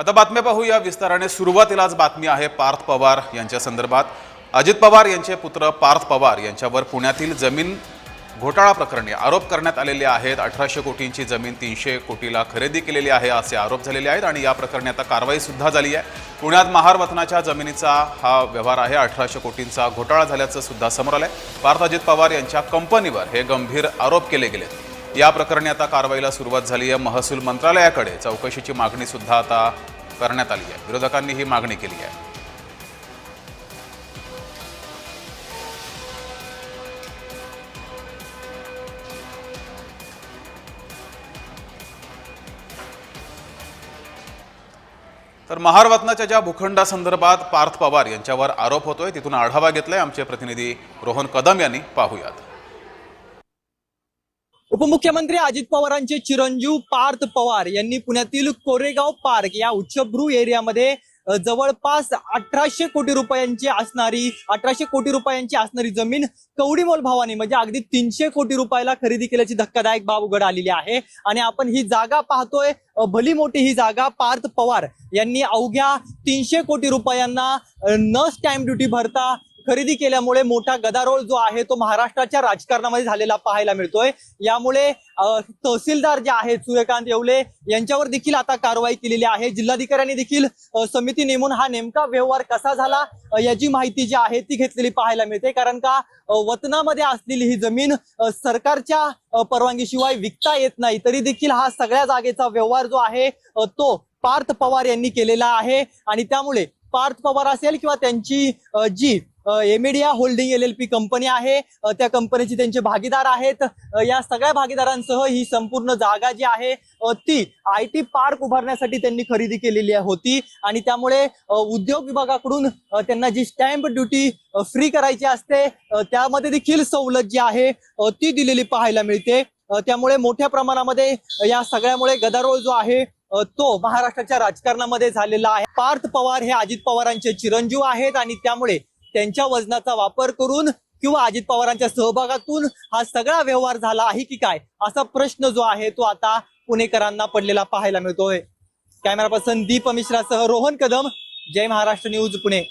आता बातम्या पाहूया. विस्ताराने सुरुवातीलाच बातमी आहे पार्थ पवार यांच्या संदर्भात. अजित पवार यांचे पुत्र पार्थ पवार यांच्यावर पुण्यातील जमीन घोटाळा प्रकरणी आरोप करण्यात आलेले आहेत. अठराशे कोटींची जमीन तीनशे कोटीला खरेदी केलेली आहे असे आरोप झालेले आहेत आणि या प्रकरणी आता कारवाईसुद्धा झाली आहे. पुण्यात महारवतनाच्या जमिनीचा हा व्यवहार आहे. अठराशे कोटींचा घोटाळा झाल्याचं सुद्धा समोर आहे पार्थ अजित पवार यांच्या कंपनीवर हे गंभीर आरोप केले गेले या प्रकरणी आता कारवाईला सुरुवात झाली आहे. महसूल मंत्रालयाकडे चौकशीची मागणी सुद्धा आता करण्यात आली आहे. विरोधकांनी ही मागणी केली आहे. तर महारवतनाच्या ज्या भूखंडासंदर्भात पार्थ पवार यांच्यावर आरोप होतोय तिथून आढावा घेतलाय आमचे प्रतिनिधी रोहन कदम यांनी. पाहूयात. उपमुख्यमंत्री अजित पवारांचे चिरंजीव पार्थ पवार यांनी पुण्यातील कोरेगाव पार्क या उच्चभ्रू एरियामध्ये जवळपास अठराशे कोटी रुपयांची असणारी अठराशे कोटी रुपयांची असणारी जमीन कवडीमोल भावाने म्हणजे अगदी तीनशे कोटी रुपयाला खरेदी केल्याची धक्कादायक बाब उघड आलेली आहे. आणि आपण ही जागा पाहतोय भली मोठी ही जागा पार्थ पवार यांनी अवघ्या तीनशे कोटी रुपयांना न स्टॅम्प ड्युटी भरता खरेदी केल्यामुळे मोठा गदारोळ जो आहे तो महाराष्ट्राच्या राजकारणामध्ये झालेला पाहायला मिळतोय. यामुळे तहसीलदार जे आहेत सूर्यकांत येवले यांच्यावर देखील आता कारवाई केलेली आहे. जिल्हाधिकाऱ्यांनी देखील समिती नेमून हा नेमका व्यवहार कसा झाला याची माहिती जी आहे ती घेतलेली पाहायला मिळते. कारण का वतनामध्ये असलेली ही जमीन सरकारच्या परवानगीशिवाय विकता येत नाही. तरी देखील हा सगळ्या जागेचा व्यवहार जो आहे तो पार्थ पवार यांनी केलेला आहे. आणि त्यामुळे पार्थ पवार असेल किंवा त्यांची जी Amedia holding L L P company आहे. त्या कंपनीचे त्यांचे भागीदार आहेत. या सगळ्या भागीदारांसह ही संपूर्ण जागा जी आहे ती आय टी पार्क उभारण्यासाठी त्यांनी खरेदी केलेली होती. आणि त्यामुळे उद्योग विभागाकडून त्यांना जी स्टॅम्प ड्युटी फ्री करायची असते त्यामध्ये देखील सवलत जी आहे ती दिलेली पाहायला मिळते. त्यामुळे मोठ्या प्रमाणामध्ये या सगळ्यामुळे गदारोळ जो आहे तो महाराष्ट्राच्या राजकारणामध्ये झालेला आहे. पार्थ पवार हे अजित पवारांचे चिरंजीव आहेत आणि त्यामुळे त्यांच्या वजनाचा वापर करून किंवा अजित पवारांच्या सहभागातून हा सगळा व्यवहार झाला आहे की काय? असा प्रश्न जो आहे तो आता पुणेकरांना पडलेला पाहायला मिळतोय. कॅमेरा पर्सन दीप मिश्रासह रोहन कदम जय महाराष्ट्र न्यूज पुणे.